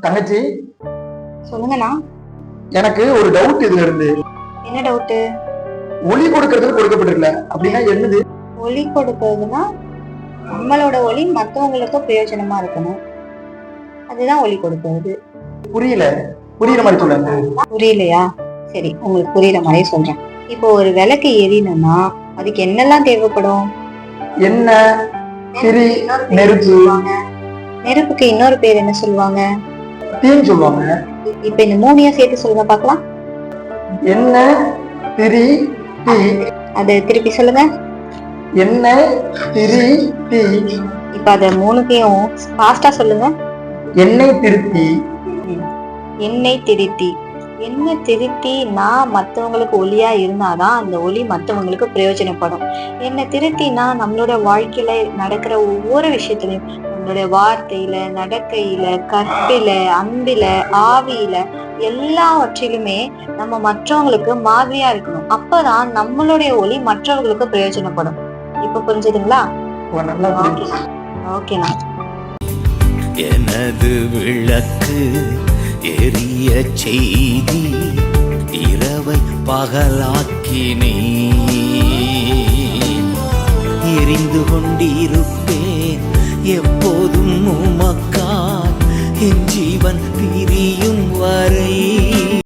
தங்கச்சி? சொல்லுங்கண்ணா. எனக்கு ஒரு டவுட் இதுல இருந்து. என்ன டவுட்டு ஒளி கொடுக்கறதுக்கு கொடுக்கப்பட்டிருக்கல. அப்படின்னா என்னது? ஒளி கொடுக்கறதுன்னா நம்மளோட ஒளி மற்றவங்களுக்கு பிரயோஜனமா இருக்கணும். அதுதான் ஒளி கொடுக்கறது. புரியல. புரியுற மாதிரி சொல்லுங்க புரியலையா? சரி உங்களுக்கு புரியுற மாதிரி சொல்றேன். இப்போ ஒரு விளக்கு எரியணும்னா அதுக்கு என்னெல்லாம் தேவைப்படும்? என்ன நெருப்பு. நெருப்புக்கு இன்னொரு பேர் என்ன சொல்லுவாங்க? தீன்னு சொல்லுவாங்க. இப்ப இந்த மூணையும் சேர்த்து சொல்லுங்க பார்க்கலாம். என்ன திரி தீ. அது திருப்பி சொல்லுங்க. என்ன திரி தீ. இப்ப அத மூணுத்தையும் ஃபாஸ்டா சொல்லுங்க. எண்ணெய் திருத்தி. எண்ணெய் திருத்தி. எண்ணெய் திருத்தி நான் மற்றவங்களுக்கு ஒளியா இருந்தாதான் அந்த ஒளி மற்றவங்களுக்கு பிரயோஜனப்படும். என்னை திருத்தினா நம்மளோட வாழ்க்கையில நடக்கிற ஒவ்வொரு விஷயத்துலையும் நம்மளுடைய வார்த்தையில நடக்கையில கற்பில அன்பில ஆவியில எல்லாவற்றிலுமே நம்ம மற்றவங்களுக்கு மாதிரியா இருக்கணும். அப்பதான் நம்மளுடைய ஒளி மற்றவங்களுக்கு பிரயோஜனப்படும். இப்ப புரிஞ்சுதுங்களா. ஓகேண்ணா. எனது விளக்கு எரிய செய்தி இரவை பகலாக்கினே தெரிந்து கொண்டிருப்பேன். எப்போதும் உமக்காய். என் ஜீவன் பிரியும் வரை